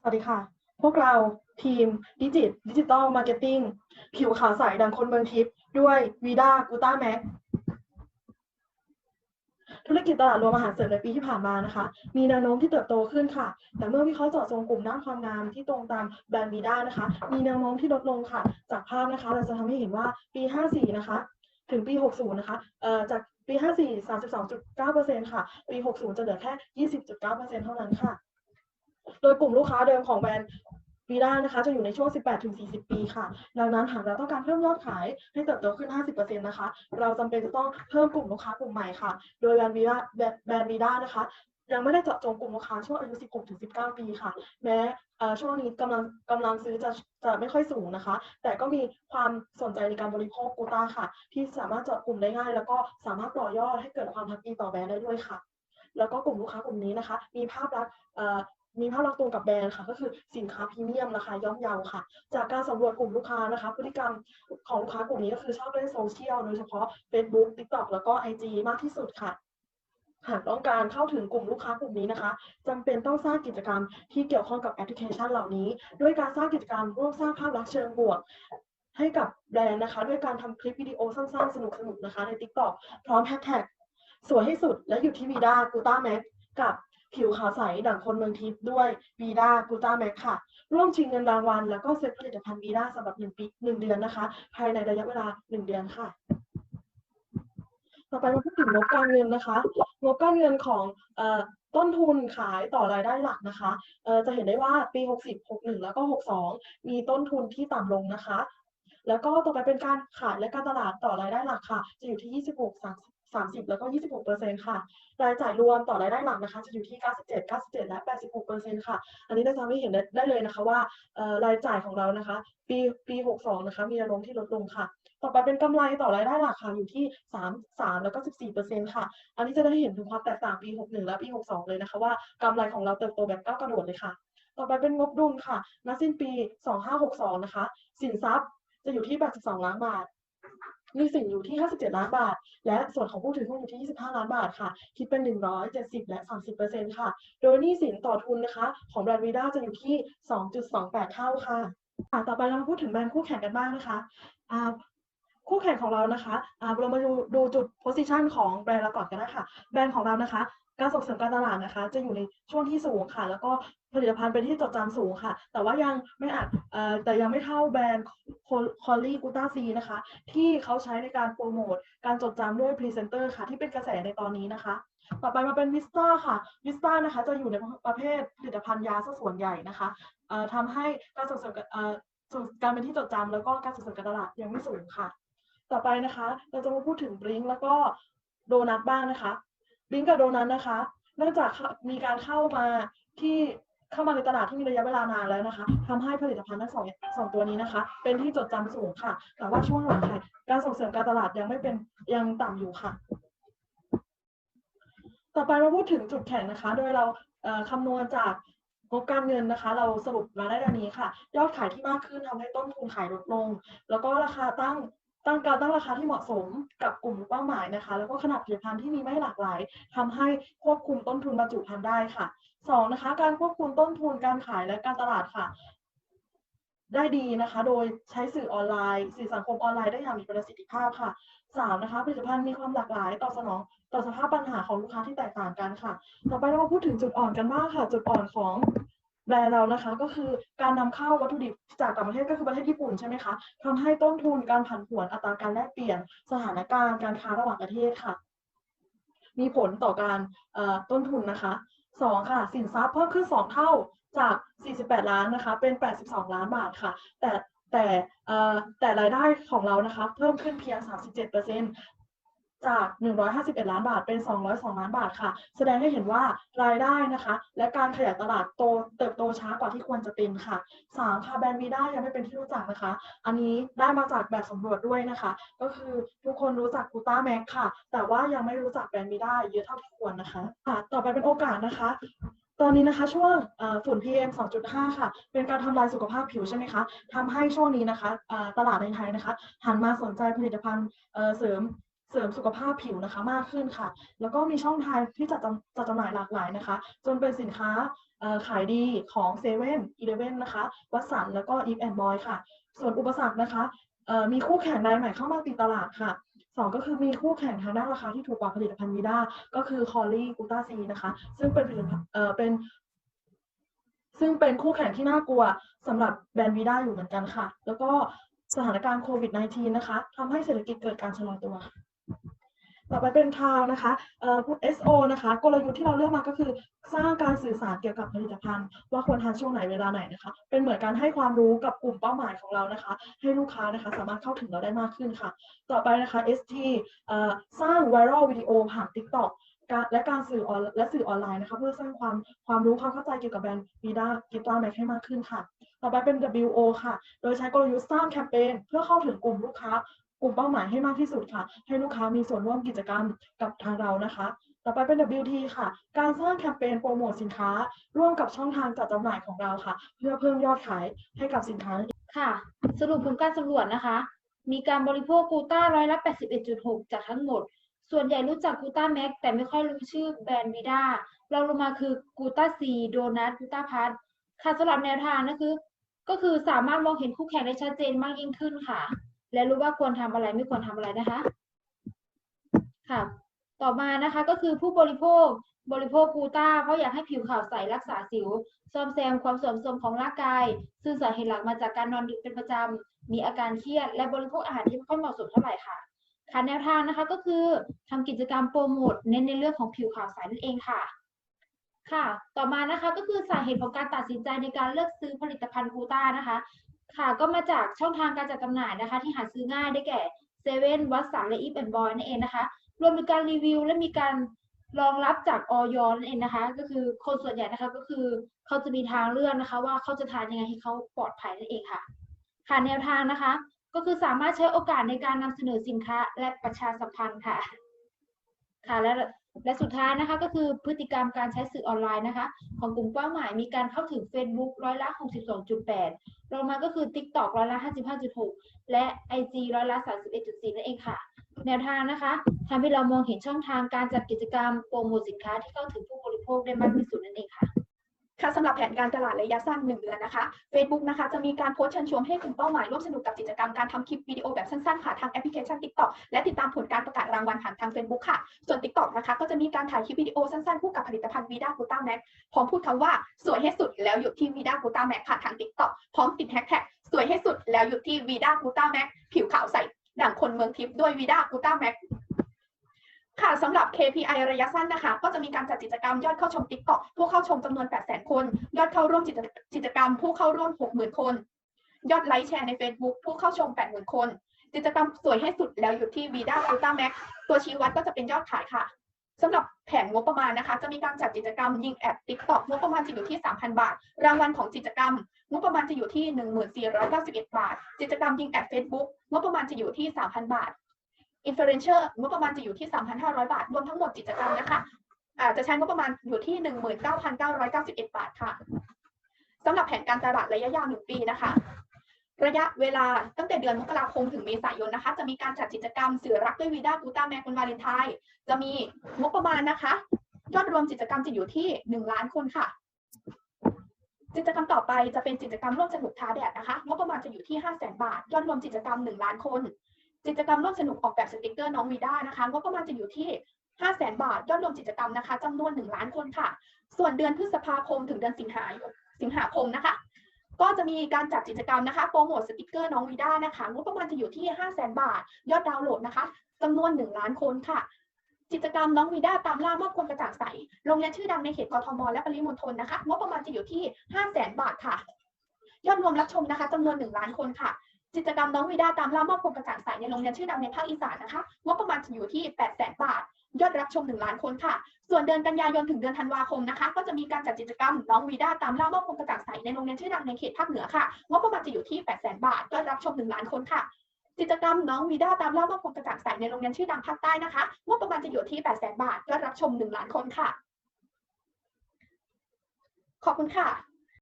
สวัสดีค่ะ พวกเราทีมดิจิตดิจิตอลมาร์เก็ตติ้งผิวขาวใสดังคนเมืองทิพย์ด้วยวีด้ากูต้าแม็กธุรกิจตลาดรวมอาหารเสริมในปีที่ผ่านมานะคะ มีแนวโน้มที่เติบโตขึ้นค่ะ แต่เมื่อวิเคราะห์เจาะจงกลุ่มด้านความงามที่ตรงตามแบรนด์วีด้านะคะ มีแนวโน้มที่ลดลงค่ะ จากภาพนะคะ เราจะทำให้เห็นว่าปี 54 นะคะ ถึงปี 60 นะคะ เอ่อ จากปี 54 32.9%ค่ะ ปี 60 จะเหลือแค่ 20.9%เท่านั้นค่ะ โดยกลุ่มลูกค้าเดิมของแบรนด์วีด้านะคะจะอยู่ในช่วง 18-40 ปีค่ะ ดังนั้นหากเราต้องการเพิ่มยอดขายให้เติบโตขึ้น 50%นะคะ เราจำเป็นจะต้องเพิ่มกลุ่มลูกค้ากลุ่มใหม่ค่ะ โดยแบรนด์วีด้าแบรนด์วีด้านะคะ ยังไม่ได้เจาะจงกลุ่มลูกค้าช่วงอายุ 16-19 ปีค่ะ แม้อ่อช่วงนี้กำลังกำลังซื้อจะจะไม่ค่อยสูงนะคะ แต่ก็มีความสนใจในการบริโภคกูต้าค่ะ ที่สามารถเจาะกลุ่มได้ง่าย แล้วก็สามารถต่อยอดให้เกิดความพักดีต่อแบรนด์ได้ด้วยค่ะแล้วก็กลุ่มลูกค้ากลุ่มนี้นะคะ มีภาพลักษณ์ มีภาพลักษณ์ตรงกับแบรนด์ค่ะ ก็คือสินค้าพรีเมียมราคาย่อมเยาค่ะ จากการสำรวจกลุ่มลูกค้านะคะ พฤติกรรมของลูกค้ากลุ่มนี้ก็คือชอบเล่นโซเชียลโดยเฉพาะ Facebook TikTok แล้วก็ IG มากที่สุดค่ะหากต้องการเข้าถึงกลุ่มลูกค้ากลุ่มนี้นะคะจำเป็นต้องสร้างกิจกรรมที่เกี่ยวข้องกับแอปพลิเคชันเหล่านี้ ด้วยการสร้างกิจกรรมร่วมสร้างภาพลักษณ์เชิงบวก ให้กับแบรนด์นะคะ ด้วยการทำคลิปวิดีโอสั้นๆ สนุกๆนะคะ ใน TikTok พร้อมแฮชแท็กสวยให้สุดและอยู่ที่วีด้ากูต้าแม็กกับ ผิวขาวใสดั่งคนเมืองทิพย์ด้วยวีด้ากูต้าแม็กค่ะ ร่วมชิงเงินรางวัล แล้วก็เซ็ตผลิตภัณฑ์วีด้าสำหรับหนึ่งปีหนึ่งเดือนนะคะ ภายในระยะเวลาหนึ่งเดือนค่ะ ต่อไปมาพูดถึงงบการเงินนะคะงบการเงินของอต้นทุนขายต่อรายได้หลักนะคะจะเห็นได้ว่าปี 60 61 แล้วก็ 62 มีต้นทุนที่ต่ำลงนะคะ แล้วก็ต่อไปเป็นการขายและการตลาดต่อรายได้หลักค่ะ จะอยู่ที่ 26 30 แล้วก็ 26เปอร์เซ็นต์ค่ะ รายจ่ายรวมต่อรายได้หลักนะคะ จะอยู่ที่ 97 97 และ 86เปอร์เซ็นต์ค่ะ อันนี้เราจะไม่เห็นได้ไดเลยนะคะว่ารายจ่ายของเรานะคะ ปีปี 62 นะคะ มีแนวโน้มที่ลดลงค่ะ ต่อไปเป็นกำไรต่อรายได้หลักค่ะ อยู่ที่ 3 3 แล้วก็ 14เปอร์เซ็นต์ค่ะ อันนี้จะได้เห็นถึงความแตกต่างปี 61 และปี 62 เลยนะคะว่ากำไรของเราเติบโตแบบก้าวกระโดดเลยค่ะ ต่อไปเป็นงบดุลค่ะ ณ สิ้นปี 2562 นะคะ สินทรัพย์จะอยู่ที่ 82 ล้านบาท หนี้สินอยู่ที่ 57 ล้านบาท และส่วนของผู้ถือหุ้นอยู่ที่ 25 ล้านบาทค่ะ คิดเป็น 170 และ 30%ค่ะ โดยหนี้สินต่อทุนนะคะ ของแบรนด์วีด้าจะอยู่ที่ 2.28 เท่าค่ะอะต่อไปเรามาพูดถึงแบรนด์คู่แข่งกันบ้างนะคะคู่แข่งของเรานะคะเรามาดูดูจุด position ของแบรนด์เราก่อนกันนะคะ แบรนด์ของเรานะคะ การส่งเสริมการตลาดนะคะ จะอยู่ในช่วงที่สูงค่ะ แล้วก็ผลิตภัณฑ์เป็นที่จดจำสูงค่ะ แต่ว่ายังไม่อาจแต่ยังไม่เท่าแบรนด์คอลลี่กูต้าซีนะคะ ที่เขาใช้ในการโปรโมทการจดจำด้วยพรีเซนเตอร์ค่ะ ที่เป็นกระแสในตอนนี้นะคะ ต่อไปมาเป็นวิสตาค่ะวิสตานะคะจะอยู่ในประเภทผลิตภัณฑ์ยาซะส่วนใหญ่นะคะเอ่อทำให้การส่งเสริมการเป็นที่จดจำแล้วก็การส่งเสริมการตลาดยังไม่สูงค่ะ ต่อไปนะคะ เราจะมาพูดถึงบริงแล้วก็โดนัทบ้างนะคะ บิงกับโดนัทนะคะ เนื่องจากมีการเข้ามาที่เข้ามาในตลาดที่มีระยะเวลานานแล้วนะคะทำให้ผลิตภัณฑ์ทั้งสองสองตัวนี้นะคะ เป็นที่จดจำสูงค่ะ แต่ว่าช่วงหลังค่ะการส่งเสริมการตลาดยังไม่เป็นยังต่ำอยู่ค่ะ ต่อไปมาพูดถึงจุดแข็งนะคะ โดยเราเอ่อคำนวณจากงบการเงินนะคะ เราสรุปมาได้ดังนี้ค่ะ ยอดขายที่มากขึ้นทำให้ต้นทุนขายลดลง แล้วก็ราคาตั้ง ตั้งการตั้งราคาที่เหมาะสมกับกลุ่มเป้าหมายนะคะ แล้วก็ขนาดผลิตภัณฑ์ที่มีไม่หลากหลายทำให้ควบคุมต้นทุนบรรจุภัณฑ์ได้ค่ะสองนะคะ การควบคุมต้นทุนการขายและการตลาดค่ะ ได้ดีนะคะ โดยใช้สื่อออนไลน์ สื่อสังคมออนไลน์ได้อย่างมีประสิทธิภาพค่ะสามนะคะ ผลิตภัณฑ์มีความหลากหลายตอบสนองต่อสภาพปัญหาของลูกค้าที่แตกต่างกันค่ะ ต่อไปเรามาพูดถึงจุดอ่อนกันบ้างค่ะ จุดอ่อนของ แบรนด์เรานะคะก็คือการนำเข้าวัตถุดิบจากต่างประเทศก็คือประเทศญี่ปุ่นใช่ไหมคะทำให้ต้นทุนการผันผวนอัตราการแลกเปลี่ยนสถานการณ์การค้าระหว่างประเทศค่ะ มีผลต่อการต้นทุนนะคะสองค่ะ สินทรัพย์เพิ่มขึ้นสองเท่าจาก 48 ล้านนะคะ เป็น 82 ล้านบาทค่ะ แต่แต่แต่รายได้ของเรานะคะ เพิ่มขึ้นเพียง 37% จาก 151 ล้านบาทเป็น 202 ล้านบาทค่ะ แสดงให้เห็นว่ารายได้นะคะ และการขยายตลาดโตเติบโตช้ากว่าที่ควรจะเป็นค่ะ3ค่ะแบรนด์วีด้ายังไม่เป็นที่รู้จักนะคะ อันนี้ได้มาจากแบบสำรวจด้วยนะคะ ก็คือทุกคนรู้จักกูต้าแม็กค่ะ แต่ว่ายังไม่รู้จักแบรนด์วีด้าเยอะเท่าที่ควรนะคะค่ะต่อไปเป็นโอกาสนะคะตอนนี้นะคะช่วงเอ่อฝุ่น PM 2.5 ค่ะ เป็นการทำลายสุขภาพผิวใช่ไหมคะทำให้ช่วงนี้นะคะตลาดในไทยนะคะหันมาสนใจผลิตภัณฑ์เสริม เสริมสุขภาพผิวนะคะมากขึ้นค่ะ แล้วก็มีช่องทางที่จัดจำจัดจำหน่ายหลากหลายนะคะ จนเป็นสินค้าขายดีของเซเว่นอีเลเว่นนะคะวัสันแล้วก็อีฟแอนด์บอยค่ะ ส่วนอุปสรรคนะคะมีคู่แข่งรายใหม่เข้ามาตีตลาดค่ะสองก็คือมีคู่แข่งทางด้านราคาที่ถูกกว่าผลิตภัณฑ์วีด้าก็คือคอลลี่กูต้าซีนะคะ ซึ่งเป็นผลิตภัณฑ์เป็นซึ่งเป็นคู่แข่งที่น่ากลัวสำหรับแบรนด์วีด้าอยู่เหมือนกันค่ะ แล้วก็สถานการณ์โควิด -19 นะคะทำให้เศรษฐกิจเกิดการชะลอตัวค่ะ ต่อไปเป็นทาวนะคะเอ่อ SO นะคะกลยุทธ์ที่เราเลือกมาก็คือ สร้างการสื่อสารเกี่ยวกับผลิตภัณฑ์ ว่าควรทานช่วงไหนเวลาไหนนะคะ เป็นเหมือนการให้ความรู้กับกลุ่มเป้าหมายของเรานะคะ ให้ลูกค้านะคะสามารถเข้าถึงเราได้มากขึ้นค่ะ ต่อไปนะคะ ST เอ่อสร้าง viral วิดีโอผ่าน TikTok การและการสื่อออนและสื่อออนไลน์นะคะเพื่อสร้างความความรู้ความเข้าใจเกี่ยวกับแบรนด์วีด้ากิฟต์แม็กให้มากขึ้นค่ะ ต่อไปเป็น WO ค่ะ โดยใช้กลยุทธ์สร้างแคมเปญเพื่อเข้าถึงกลุ่มลูกค้า กลุ่มเป้าหมายให้มากที่สุดค่ะ ให้ลูกค้ามีส่วนร่วมกิจกรรมกับทางเรานะคะ ต่อไปเป็น WT ค่ะ การสร้างแคมเปญโปรโมทสินค้า ร่วมกับช่องทางจัดจำหน่ายของเราค่ะ เพื่อเพิ่มยอดขายให้กับสินค้าค่ะ สรุปผลการสำรวจนะคะ มีการบริโภคกูต้าร้อยละ81.6 จากทั้งหมด ส่วนใหญ่รู้จักกูต้าแม็กแต่ไม่ค่อยรู้ชื่อแบรนด์วีด้าเราลงมาคือกูต้าซีโดนัทกูต้าพัทค่ะสำหรับแนวทางนะคือ ก็คือสามารถมองเห็นคู่แข่งได้ชัดเจนมากยิ่งขึ้นค่ะ และรู้ว่าควรทำอะไรไม่ควรทำอะไรนะคะ ค่ะ ต่อมานะคะก็คือผู้บริโภคบริโภคกูต้า เพราะอยากให้ผิวขาวใสรักษาสิวซ่อมแซมความเสื่อมโทรมของร่างกาย ซึ่งสาเหตุหลักมาจากการนอนดึกเป็นประจำ มีอาการเครียด และบริโภคอาหารที่ไม่ค่อยเหมาะสมเท่าไหร่ค่ะค่ะแนวทางนะคะก็คือทำกิจกรรมโปรโมทเน้นในเรื่องของผิวขาวใสนั่นเองค่ะ ค่ะ ต่อมานะคะก็คือสาเหตุของการตัดสินใจในการเลือกซื้อผลิตภัณฑ์กูต้านะคะ ค่ะก็มาจากช่องทางการจัดจำหน่ายนะคะ ที่หาซื้อง่ายได้แก่เซเว่นวัตสันและอีฟแอนด์บอยนั่นเองนะคะ รวมถึงการรีวิวและมีการรองรับจากออยนั่นเองนะคะ ก็คือคนส่วนใหญ่นะคะก็คือเขาจะมีทางเลือกนะคะ ว่าเขาจะทานยังไงให้เขาปลอดภัยนั่นเองค่ะ ค่ะแนวทางนะคะ ก็คือสามารถใช้โอกาสในการนำเสนอสินค้าและประชาสัมพันธ์ค่ะ ค่ะและ และสุดท้ายนะคะก็คือพฤติกรรมการใช้สื่อออนไลน์นะคะ ของกลุ่มเป้าหมายมีการเข้าถึง Facebook ร้อยละ 62.8รองมาก็คือ TikTok ร้อยละ 55.6 และ IG ร้อยละ 31.4 นั่นเองค่ะ แนวทางนะคะทำให้เรามองเห็นช่องทางการจัดกิจกรรมโปรโมทสินค้าที่เข้าถึงผู้บริโภคได้มากที่สุดนั่นเองค่ะ ค่ะสำหรับแผนการตลาดระยะสั้น1เดือนนะคะ Facebook นะคะจะมีการโพสต์เชิญชวนให้กลุ่มเป้าหมายร่วมสนุกกับกิจกรรมการทำคลิปวิดีโอแบบสั้นๆค่ะทางแอปพลิเคชัน TikTok และติดตามผลการประกาศรางวัลผ่านทาง Facebook ค่ะ ส่วน TikTok นะคะก็จะมีการถ่ายคลิปวิดีโอสั้นๆคู่กับผลิตภัณฑ์ Vida g l u t a Max พร้อมพูดคำว่าสวยให้สุดแล้วหยุดที่ Vida g l u t a Max ผ่านทาง TikTok พร้อมติดแฮชแท็กสวยให้สุดแล้วหยุดที่ Vida g l u t a Max ผิวขาวใสดั่งคนเมืองทิพย์ด้วย Vida g l u t a Max ค่ะสำหรับ KPI ระยะสั้นนะคะ ก็จะมีการจัดกิจกรรมยอดเข้าชม TikTok ผู้เข้าชมจำนวน 800,000 คน ยอดเข้าร่วมกิจกรรมผู้เข้าร่วม 60,000 คน ยอดไลค์แชร์ใน Facebook ผู้เข้าชม 80,000 คน กิจกรรมสวยให้สุดแล้วอยู่ที่ Vida u l t r a Max ตัวชี้วัดก็จะเป็นยอดขายค่ะสำหรับแผนงบประมาณนะคะ จะมีการจัดกิจกรรมยิงแอด TikTok งบประมาณจะอยู่ที่ 3,000 บาท รางวัลของกิจกรรม งบประมาณจะอยู่ที่ 1491 บาท กิจกรรมยิงแอด Facebook งบประมาณจะอยู่ที่ 3,000 บาท อินฟลูเอนเซอร์งบประมาณจะอยู่ที่ 3,500 บาท รวมทั้งหมดกิจกรรมนะคะอาจะใช้งบประมาณอยู่ที่ 19,991 บาทค่ะสำหรับแผนการตลาดระยะยาว 1 ปีนะคะ ระยะเวลาตั้งแต่เดือนมกราคมถึงเมษายนนะคะ จะมีการจัดกิจกรรมเสื่อรักด้วยวีด้ากูต้าแมกวันวาเลนไทน์จะมีงบประมาณนะคะยอดรวมกิจกรรมจะอยู่ที่ 1 ล้านคนค่ะกิจกรรมต่อไปจะเป็นกิจกรรมร่วมสนุกท้าแดดนะคะงบประมาณจะอยู่ที่ 5 0 0 0 0 0 บาท ยอดรวมกิจกรรม 1 ล้านคน กิจกรรมร่วมสนุกออกแบบสติกเกอร์น้องวีด้านะคะงบประมาณจะอยู่ที่5 0 0 0 0 0บาทยอดรวมกิจกรรมนะคะจำนวน 1 ล้านคนค่ะ ส่วนเดือนพฤษภาคมถึงเดือนสิงหาสิงหาคมนะคะ ก็จะมีการจัดกิจกรรมนะคะโปรโมทสติกเกอร์น้องวีด้านะคะงบประมาณจะอยู่ที่ 5 0 0 0 0 0บาท ยอดดาวน์โหลดนะคะจำนวน 1 ล้านคนค่ะ กิจกรรมน้องวีด้าตามล่ามอบความกระจ่างใสโรงเรียนชื่อดังในเขตกทมและปริมณฑลนะคะงบประมาณจะอยู่ที่ 5 0 0 0 0 0บาทค่ะ ยอดรวมรับชมนะคะจำนวน 1 ล้านคนค่ะ กิจกรรมน้องวีด้าตามล่ามอบความกระจ่างใสในโรงเรียนชื่อดังในภาคอีสานนะคะงบประมาณจะอยู่ที่8 0 0 0 0 0 บาท ยอดรับชม 1 ล้านคนค่ะ ส่วนเดือนกันยายนถึงเดือนธันวาคมนะคะ ก็จะมีการจัดกิจกรรมน้องวีด้าตามล่ามอบความกระจ่างใสในโรงเรียนชื่อดังในเขตภาคเหนือค่ะงบประมาณจะอยู่ที่ 8 0 0 0 0 0บาท ยอดรับชม 1 ล้านคนค่ะ กิจกรรมน้องวีด้าตามล่ามอบความกระจ่างใสในโรงเรียนชื่อดังภาคใต้นะคะงบประมาณจะอยู่ที่ 8 0 0 0 0 0 บาท ยอดรับชม 1 ล้านคนค่ะ ขอบคุณค่ะ